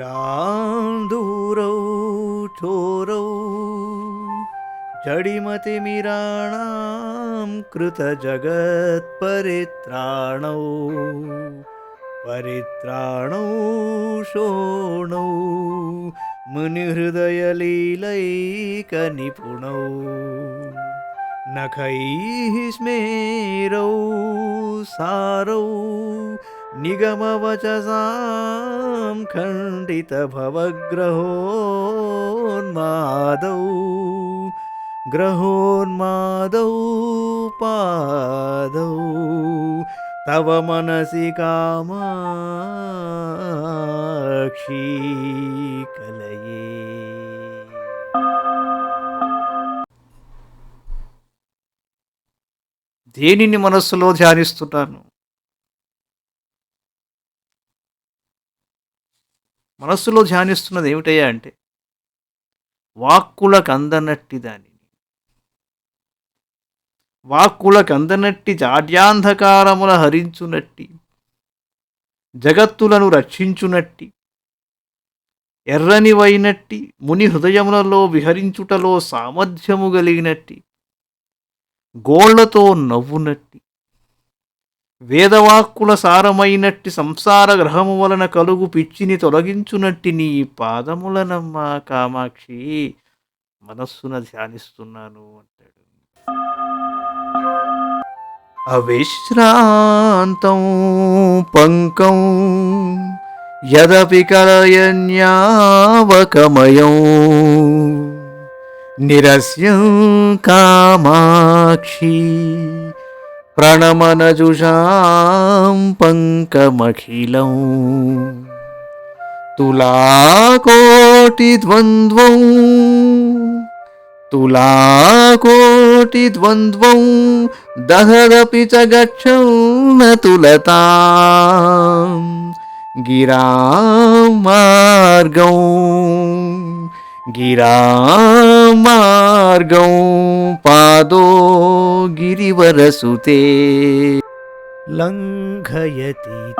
चिरान्दूरौ चोरौ जडिमतिमिराणां कृतजगत्परित्राणौ परित्राणौ शोणौ मुनिहृदयलीलैकनिपुणौ नखैः स्मेरौ सारौ నిగమవచసాం ఖండితభవగ్రహోన్మాదౌ గ్రహోన్మాదౌ పాదౌ తవ మనసి కామాక్షి కలయే దేనిని మనస్సులో ధ్యానిస్తున్నాను? మనస్సులో ధ్యానిస్తున్నది ఏమిటయ్యా అంటే వాక్కులకు అందనట్టి దానిని. వాక్కులకు అందనట్టి జాడ్యాంధకారముల హరించునట్టి జగత్తులను రక్షించునట్టి ఎర్రనివైనట్టి ముని హృదయములలో విహరించుటలో సామర్థ్యము కలిగినట్టి గోళ్ళతో నవ్వునట్టి వేదవాక్కుల సారమైనట్టి సంసార గ్రహము వలన కలుగు పిచ్చిని తొలగించునట్టి నీ పాదములనమ్మా కామాక్షి. మనస్సున ధ్యానిస్తున్నాను అంటాడు. అవిశ్రాంతం పంకం యదపి కలయన్యావకమయం నిరస్యం కామాక్షి. प्रणमनजुषां पङ्कमखिलौ तुला कोटिद्वन्द्वौ तुला कोटिद्वन्द्वौ दहदपि च गच्छौ न तुलता गिरा मार्गौ गिरा मार्गौ पादो। గిరివరసుతే. లంఘయతి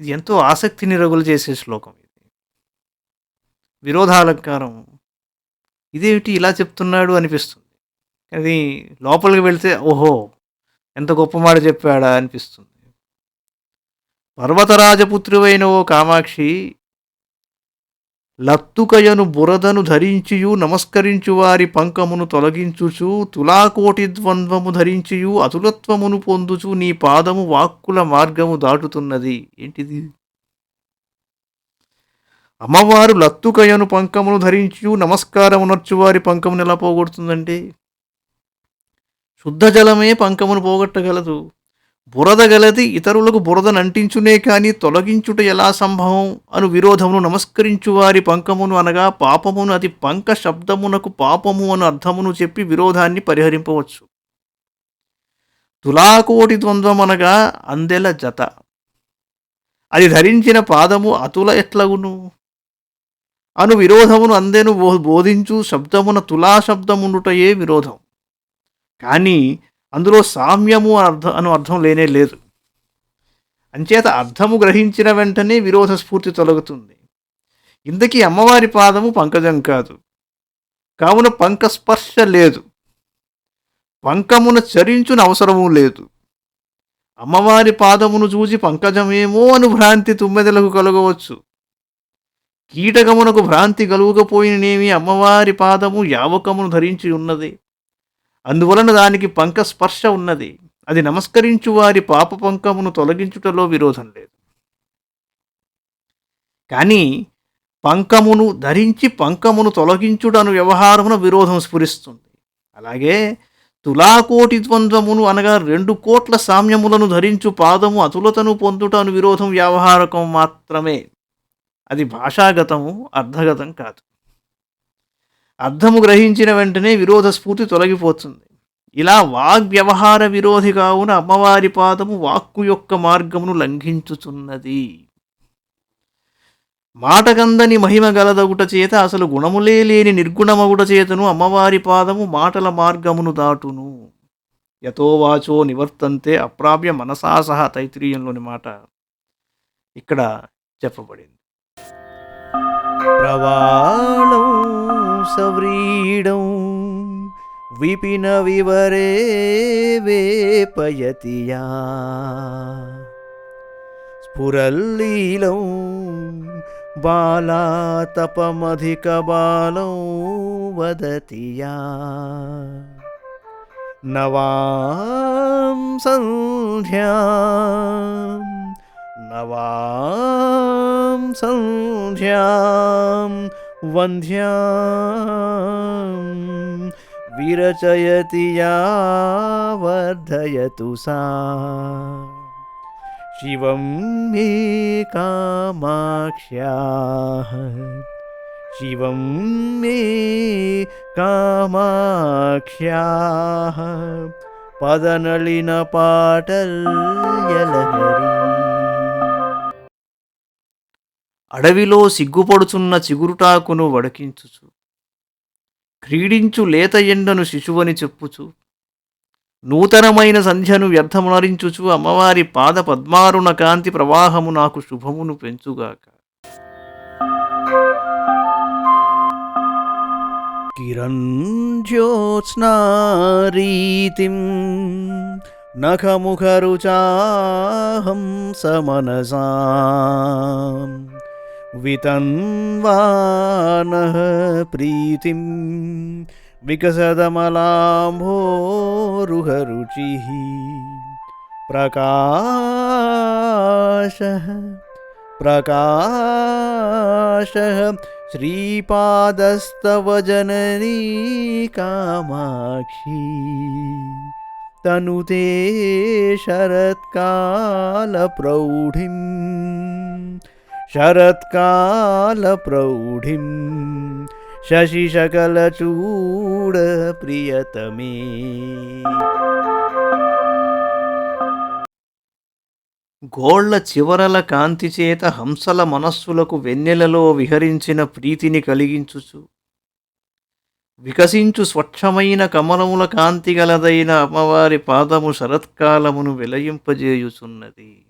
ఇది ఎంతో ఆసక్తిని రగులు చేసే శ్లోకం ఇది. విరోధాలంకారం. ఇదేమిటి ఇలా చెప్తున్నాడు అనిపిస్తుంది. అది లోపలికి వెళితే ఓహో ఎంత గొప్ప మాట చెప్పాడా అనిపిస్తుంది. పర్వతరాజపుత్రువైన ఓ కామాక్షి లత్తుకయను బురదను ధరించియు నమస్కరించు వారి పంకమును తొలగించుచు తులాకోటి ద్వంద్వము ధరించియు అతులత్వమును పొందుచు నీ పాదము వాక్కుల మార్గము దాటుతున్నది. ఏంటిది? అమ్మవారు లత్తుకయను పంకమును ధరించు నమస్కారమునర్చు వారి పంకమును ఎలా పోగొడుతుందంటే? శుద్ధ జలమే పంకమును పోగొట్టగలదు. బురద గలది ఇతరులకు బురదను అంటించునే కాని తొలగించుట ఎలా సంభవం? అను విరోధమును నమస్కరించు వారి పంకమును అనగా పాపమును అతి పంక శబ్దమునకు పాపము అను అర్థమును చెప్పి విరోధాన్ని పరిహరింపవచ్చు. తులాకోటి ద్వంద్వం అనగా అందెల జత. అది ధరించిన పాదము అతుల ఎట్లగును? అను విరోధమును అందెను బో- బోధించు శబ్దమున తులా శబ్దముండుటయే విరోధం. కానీ అందులో సామ్యము అర్థం అను అర్థం లేనే లేదు. అంచేత అర్థము గ్రహించిన వెంటనే విరోధ స్ఫూర్తి తొలగుతుంది. ఇంతకీ అమ్మవారి పాదము పంకజం కాదు. కావున పంక స్పర్శ లేదు. పంకమున చరించున అవసరము లేదు. అమ్మవారి పాదమును చూసి పంకజమేమో అను భ్రాంతి తుమ్మెదలకు కలగవచ్చు. కీటకమునకు భ్రాంతి కలుగకపోయిననేమి అమ్మవారి పాదము యావకమును ధరించి ఉన్నది. అందువలన దానికి పంక స్పర్శ ఉన్నది. అది నమస్కరించు వారి పాప పంకమును తొలగించుటలో విరోధం లేదు. కానీ పంకమును ధరించి పంకమును తొలగించుటను వ్యవహారమున విరోధం స్ఫురిస్తుంది. అలాగే తులాకోటి ద్వంద్వమును అనగా రెండు కోట్ల సామ్యములను ధరించు పాదము అతులతను పొందుటను విరోధం వ్యవహారకం మాత్రమే. అది భాషాగతము అర్థగతం కాదు. అర్థము గ్రహించిన వెంటనే విరోధ స్ఫూర్తి తొలగిపోతుంది. ఇలా వాగ్వ్యవహార విరోధి కావున అమ్మవారి పాదము వాక్కు యొక్క మార్గమును లంఘించుచున్నది. మాటకందని మహిమ గలదగుట చేత అసలు గుణములే లేని నిర్గుణమగుట చేతను అమ్మవారి పాదము మాటల మార్గమును దాటును. యథోవాచో నివర్తంతే అప్రాప్య మనసా సహ తైత్రీయంలోని మాట ఇక్కడ చెప్పబడింది. ప్రవాళం संव्रीडौ विपिनविवरे वेपयति या स्फुरल्लीलौ बालातपमधिकबालौ वदति या नवा संध्या नवा संध्या वन्ध्याम् विरचयति या वर्धयतु सा। शिवं मे कामाक्ष्याः शिवं मे कामाक्ष्याः पदनलिनपाटल्यलहरी। అడవిలో సిగ్గుపడుచున్న చిగురుటాకును వడకించుచు క్రీడించు లేత ఎండను శిశువని చెప్పుచు నూతనమైన సంధ్యను వ్యర్థమునరించుచు అమ్మవారి పాద పద్మారుణ కాంతి ప్రవాహము నాకు శుభమును పెంచుగాక. కిరంజ్యోత్స్నారీతిం నఖముఖరుచాహం సమనసా. वितन्वानः प्रीतिं विकसदमलाम्भोरुहरुचिः प्रकाशः प्रकाशः श्रीपादस्तव जननी कामाक्षी तनुते शरत्कालप्रौढिं शरत्कालप्रौढिं शशिशकलचूडप्रियतमे గోళ్ల చివరల కాంతి చేత హంసల మనస్సులకు వెన్నెలలో విహరించిన ప్రీతిని కలిగించుచు వికసించు స్వచ్ఛమైన కమలముల కాంతి గలదైన అమ్మవారి పాదము శరత్కాలమును వెలయింపజేయుచున్నది